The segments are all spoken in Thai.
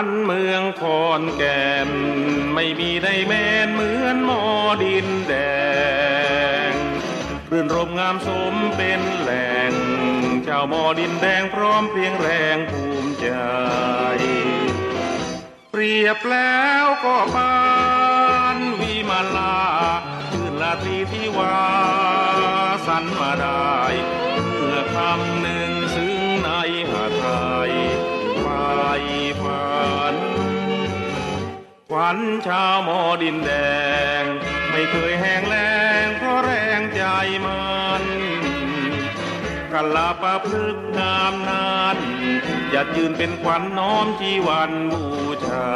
วันเมืองคอนแก่น ไม่มีใดแมนเหมือนหมอดินแดงรื่นรมงามสมเป็นแหล่งชาวหมอดินแดงพร้อมเพียงแรงภูมิใจ เปรียบแล้วก็ปานวิมาลาชื่นลาตรีที่วาสันมาได้เมื่อคำหนึ่ง ขวัญชาวมอดินแดง ไม่เคยแห้งแล้งเพราะแรงใจมันกัลาปะพฤกงามนานอย่ายืนเป็นขวัญน้อมจีวันบูชา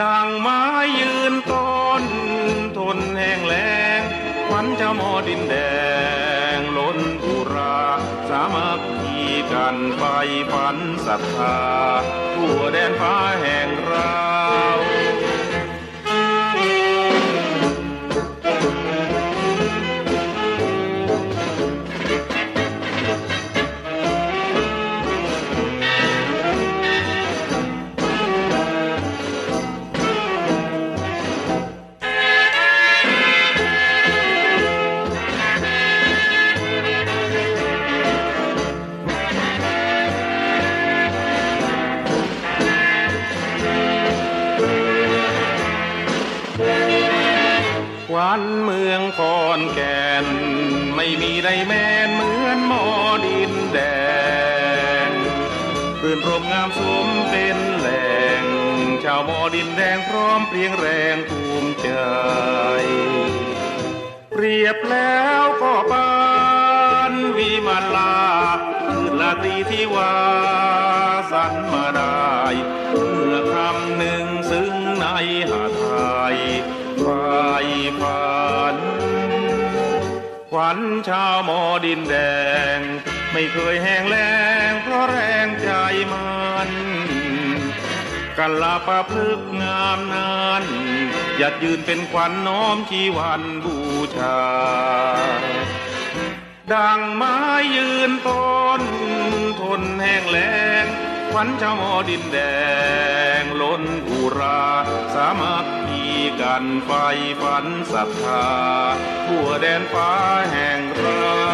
ดังไม้ยืนต้น ทนแห้งแล้งขวัญเจ้าหมอดินแดงล้นอุราสามัคคีกันไฟฝันศรัทธาทั่วแดนฟ้าแห่งเรา วันเมืองคอนแก่น ไม่มีใดแมนเหมือนหมอดินแดงรื่นรมงามสมเป็นแหล่ง ชาวหมอดินแดงพร้อมเพียงแรงภูมิใจ เปรียบแล้วก็ปานวิมาลาคือลาตีที่วาสันมาได้เมื่อคำหนึ่งซึ้งในหาไทย ไฟฝันขวัญชาวหมอดินแดง ไม่เคยแห้งแล้งเพราะแรงใจมันกัลาปะพฤกงามนานหยัดยืนเป็นขวัญน้อมชีวันบูชา ดังไม้ยืนต้น ทนแห้งแล้งขวัญเจ้าหมอดินแดงล้นอุราสามัคค กันไฟฝันศรัทธาทั่วแดนฟ้าแห่งเรา